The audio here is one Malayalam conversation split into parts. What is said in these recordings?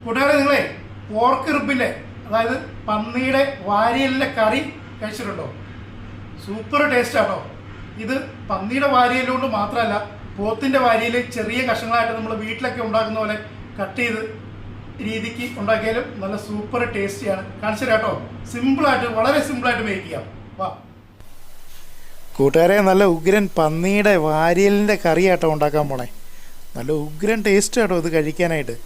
കൂട്ടുകാരെ നിങ്ങളെ പോർക്ക് റിബില്ലേ അതായത് പന്നിയുടെ വാരിയലിലെ കറി കഴിച്ചിട്ടുണ്ടോ? സൂപ്പർ ടേസ്റ്റ് ആട്ടോ ഇത് പന്നിയുടെ വാരിയൽ കൊണ്ട് മാത്രമല്ല പോത്തിന്റെ വാരിയൽ ചെറിയ കഷ്ണങ്ങളായിട്ട് നമ്മൾ വീട്ടിലൊക്കെ ഉണ്ടാക്കുന്ന പോലെ കട്ട് ചെയ്ത് രീതിക്ക് ഉണ്ടാക്കിയാലും നല്ല സൂപ്പർ ടേസ്റ്റിയാണ് കാണിച്ചു കേട്ടോ. സിമ്പിളായിട്ട് വളരെ സിമ്പിളായിട്ട് മേക്ക് ചെയ്യാം. വാ. കൂട്ടുകാരെ നല്ല ഉഗ്രൻ പന്നിയുടെ വാരിയലിന്റെ കറിയാട്ടോ ഉണ്ടാക്കാൻ പോണേ. നല്ല ഉഗ്രൻ ടേസ്റ്റ് ആട്ടോ ഇത് കഴിക്കാനായിട്ട്.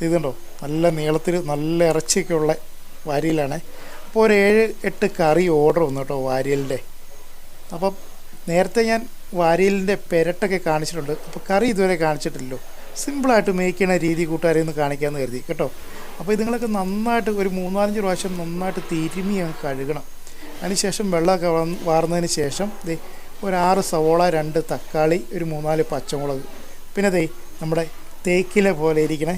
ഇത് ഇതുണ്ടോ നല്ല നീളത്തിൽ നല്ല ഇറച്ചിയൊക്കെ ഉള്ള വാരിയിലാണ്. അപ്പോൾ ഒരു ഏഴ് എട്ട് കറി ഓർഡർ വന്നു കേട്ടോ വാരിയലിന്റെ. അപ്പം നേരത്തെ ഞാൻ വാരിയലിന്റെ പെരട്ടൊക്കെ കാണിച്ചിട്ടുണ്ട്. അപ്പോൾ കറി ഇതുവരെ കാണിച്ചിട്ടില്ലല്ലോ. സിമ്പിളായിട്ട് മേക്ക് ചെയ്യണ രീതി കൂട്ടുകാരെ ഒന്ന് കാണിക്കാമെന്ന് കരുതി കേട്ടോ. അപ്പോൾ ഇതുങ്ങളൊക്കെ നന്നായിട്ട് ഒരു മൂന്നാലഞ്ച് പ്രാവശ്യം നന്നായിട്ട് തിരുമി അങ്ങ് കഴുകണം. അതിനുശേഷം വെള്ളമൊക്കെ വാർന്നതിന് ശേഷം ദേ ഒരു ആറ് സവോള രണ്ട് തക്കാളി ഒരു മൂന്നാൽ പച്ചമുളക്. പിന്നെ ദേ നമ്മുടെ തേക്കിലെ പോലെ ഇരിക്കണ.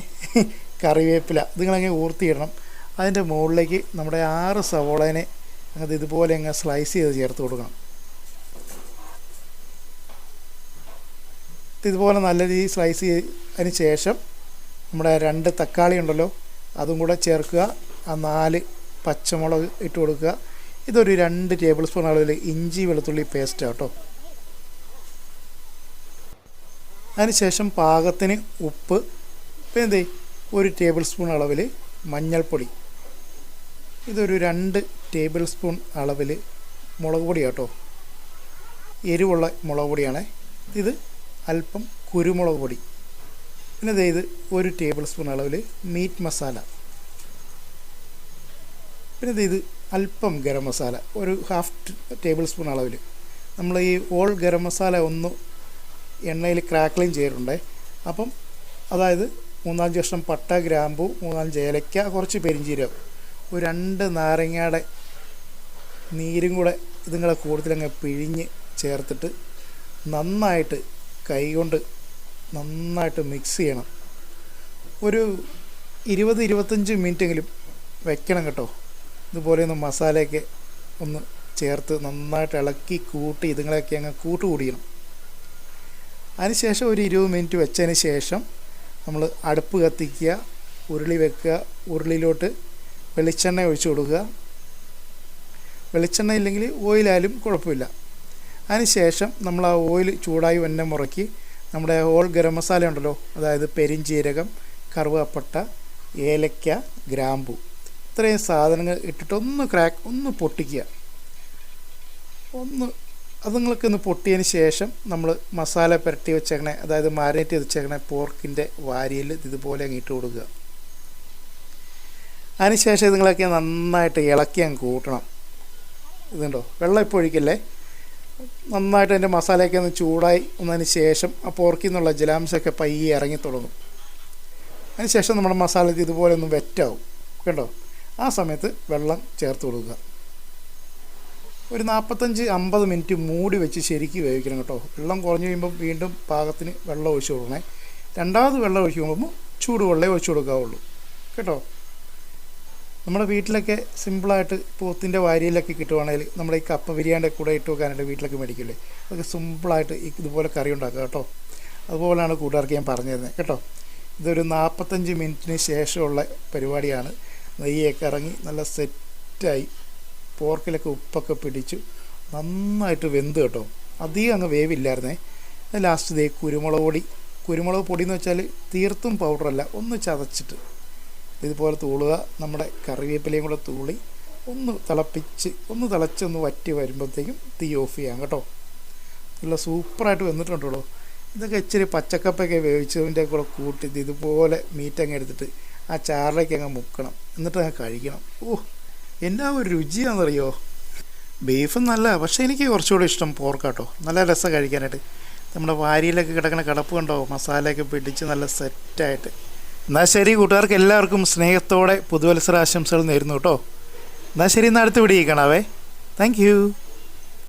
കറിവേപ്പില ഇതിങ്ങളങ്ങ് ഊർത്തിയിടണം. അതിന്റെ മുകളിലേക്ക് നമ്മുടെ ആറ് സവോളേനെ അങ്ങനത്തെ ഇതുപോലെ അങ്ങ് സ്ലൈസ് ചെയ്ത് ചേർത്ത് കൊടുക്കണം. ഇതുപോലെ നല്ല രീതിയിൽ സ്ലൈസ് ചെയ്തതിന് ശേഷം നമ്മുടെ രണ്ട് തക്കാളി ഉണ്ടല്ലോ അതും കൂടെ ചേർക്കുക. ആ നാല് പച്ചമുളക് ഇട്ട് കൊടുക്കുക. ഇതൊരു രണ്ട് ടേബിൾ സ്പൂൺ അളവിൽ ഇഞ്ചി വെളുത്തുള്ളി പേസ്റ്റ് കേട്ടോ. അതിനുശേഷം പാകത്തിന് ഉപ്പ്. പിന്നെ എന്തേ ഒരു ടേബിൾ സ്പൂൺ അളവിൽ മഞ്ഞൾപ്പൊടി. ഇതൊരു രണ്ട് ടേബിൾ സ്പൂൺ അളവിൽ മുളക് പൊടി കേട്ടോ എരിവുള്ള മുളക് പൊടിയാണ്. ഇത് അല്പം കുരുമുളക് പൊടി. പിന്നെ ഇത് ഒരു ടേബിൾ സ്പൂൺ അളവിൽ മീറ്റ് മസാല പിന്നെ ഇത് അല്പം ഗരം മസാല ഒരു ഹാഫ് ടേബിൾ സ്പൂൺ അളവിൽ നമ്മൾ ഈ ഓൾ ഗരം മസാല ഒന്ന് എണ്ണയിൽ ക്രാക്കിളിങ് ചെയ്തിട്ടുണ്ട്. അപ്പം അതായത് മൂന്നാൽ കഷ്ണം പട്ട ഗ്രാമ്പു മൂന്നാൽ ഏലക്ക കുറച്ച് പെരിഞ്ചീരകം. ഒരു രണ്ട് നാരങ്ങയുടെ നീരും കൂടെ ഇതുങ്ങളെ കൂടുതലങ്ങ് പിഴിഞ്ഞ് ചേർത്തിട്ട് നന്നായിട്ട് കൈകൊണ്ട് നന്നായിട്ട് മിക്സ് ചെയ്യണം. ഒരു ഇരുപത് ഇരുപത്തഞ്ച് മിനിറ്റെങ്കിലും വെക്കണം കേട്ടോ. ഇതുപോലെ ഒന്ന് മസാലയൊക്കെ ഒന്ന് ചേർത്ത് നന്നായിട്ട് ഇളക്കി കൂട്ടി ഇതുങ്ങളെയൊക്കെ അങ്ങ് കൂട്ടുകൂടിയണം. അതിനുശേഷം ഒരു ഇരുപത് മിനിറ്റ് വെച്ചതിന് ശേഷം നമ്മൾ അടുപ്പ് കത്തിക്കുക ഉരുളി വെക്കുക ഉരുളിയിലോട്ട് വെളിച്ചെണ്ണ ഒഴിച്ചു കൊടുക്കുക. വെളിച്ചെണ്ണ ഇല്ലെങ്കിൽ ഓയിലായാലും കുഴപ്പമില്ല. അതിനുശേഷം നമ്മൾ ആ ഓയിൽ ചൂടായി വന്നെ മുറക്കി നമ്മുടെ ഹോൾ ഗരം മസാല ഉണ്ടല്ലോ അതായത് പെരിഞ്ചീരകം കറുവാപ്പട്ട ഏലക്ക ഗ്രാമ്പു ഇത്രയും സാധനങ്ങൾ ഇട്ടിട്ട് ഒന്ന് ക്രാക്ക് ഒന്ന് പൊട്ടിക്കുക. ഒന്ന് അത് നിങ്ങൾക്ക് ഒന്ന് പൊട്ടിയതിന് ശേഷം നമ്മൾ മസാല പുരട്ടി വെച്ചേക്കണേ അതായത് മാരിനേറ്റ് ചെയ്ത് വെച്ചേക്കണേ പോർക്കിന്റെ വാരിയിൽ ഇതുപോലെ അങ്ങ് ഇട്ട് കൊടുക്കുക. അതിനുശേഷം ഇതുങ്ങളൊക്കെ നന്നായിട്ട് ഇളക്കി അങ്ങ് കൂട്ടണം. ഇതുണ്ടോ? വെള്ളം ഇപ്പോൾ ഒഴിക്കല്ലേ? നന്നായിട്ട് അതിന്റെ മസാലയൊക്കെ ഒന്ന് ചൂടായി വന്നതിന് ശേഷം ആ പോർക്കിൽ നിന്നുള്ള ജലാംശമൊക്കെ പയ്യെ ഇറങ്ങി തുടങ്ങും. അതിനുശേഷം നമ്മുടെ മസാല ഇതുപോലെ ഒന്ന് വെറ്റാവും കേട്ടോ? ആ സമയത്ത് വെള്ളം ചേർത്ത് കൊടുക്കുക. ഒരു നാൽപ്പത്തഞ്ച് അമ്പത് മിനിറ്റ് മൂടി വെച്ച് ശരിക്ക് വേവിക്കണം കേട്ടോ. വെള്ളം കുറഞ്ഞു കഴിയുമ്പോൾ വീണ്ടും പാകത്തിന് വെള്ളം ഒഴിച്ച് കൊടുക്കണേ. രണ്ടാമത് വെള്ളം ഒഴിച്ച് കൊടുക്കുമ്പോൾ ചൂടുവെള്ളമേ ഒഴിച്ച് കൊടുക്കാവുള്ളൂ. കേട്ടോ? നമ്മുടെ വീട്ടിലൊക്കെ സിമ്പിളായിട്ട് പോത്തിന്റെ വാരിയിലൊക്കെ കിട്ടുവാണെങ്കിൽ നമ്മുടെ ഈ കപ്പ ബിരിയാണിയുടെ കൂടെ ഇട്ട് വെക്കാനായിട്ട് വീട്ടിലൊക്കെ മേടിക്കില്ലേ? അതൊക്കെ സിമ്പിളായിട്ട് ഇതുപോലെ കറി ഉണ്ടാക്കുക കേട്ടോ. അതുപോലെയാണ് കൂട്ടുകാർക്ക് ഞാൻ പറഞ്ഞു തരുന്നത് കേട്ടോ? ഇതൊരു നാൽപ്പത്തഞ്ച് മിനിറ്റിന് ശേഷമുള്ള പരിപാടിയാണ്. നെയ്യൊക്കെ ഇറങ്ങി നല്ല സെറ്റായി പോർക്കിലൊക്കെ ഉപ്പൊക്കെ പിടിച്ചു നന്നായിട്ട് വെന്ത് കേട്ടോ. അധികം അങ്ങ് വേവില്ലായിരുന്നേ. ലാസ്റ്റ് ദേ കുരുമുളക് പൊടി. കുരുമുളക് പൊടി എന്ന് വെച്ചാൽ തീർത്തും പൗഡറല്ല ഒന്ന് ചതച്ചിട്ട്. ഇതുപോലെ തൂളുക നമ്മുടെ കറിവേപ്പിലയും കൂടെ തൂളി ഒന്ന് തിളപ്പിച്ച് ഒന്ന് തിളച്ചൊന്ന് വറ്റി വരുമ്പോഴത്തേക്കും തീ ഓഫ് ചെയ്യാം കേട്ടോ. നല്ല സൂപ്പറായിട്ട് വന്നിട്ടുണ്ട് കേട്ടോ. ഇതൊക്കെ ഇച്ചിരി പച്ചക്കപ്പൊക്കെ വേവിച്ചതിന്റെ കൂടെ കൂട്ടി ഇത് ഇതുപോലെ മീറ്റ് അങ്ങ് എടുത്തിട്ട് ആ ചാറിലേക്ക് അങ്ങ് മുക്കണം. എന്നിട്ട് അങ്ങ് കഴിക്കണം. ഓ എന്നാ ഒരു രുചിയാണെന്നറിയോ ബീഫ് നല്ല പക്ഷേ എനിക്ക് കുറച്ചുകൂടി ഇഷ്ടം പോർക്കാട്ടോ. നല്ല രസം കഴിക്കാനായിട്ട്. നമ്മുടെ വാരിയിലൊക്കെ കിടക്കുന്ന കിടപ്പ് കണ്ടോ? മസാലയൊക്കെ പിടിച്ച് നല്ല സെറ്റായിട്ട്. എന്നാൽ ശരി കൂട്ടുകാർക്ക് എല്ലാവർക്കും സ്നേഹത്തോടെ പുതുവത്സര ആശംസകൾ നേരുന്നു കേട്ടോ. എന്നാൽ ശരി എന്നാൽ അടുത്ത് വീഡിയോ കാണാവേ താങ്ക് യു.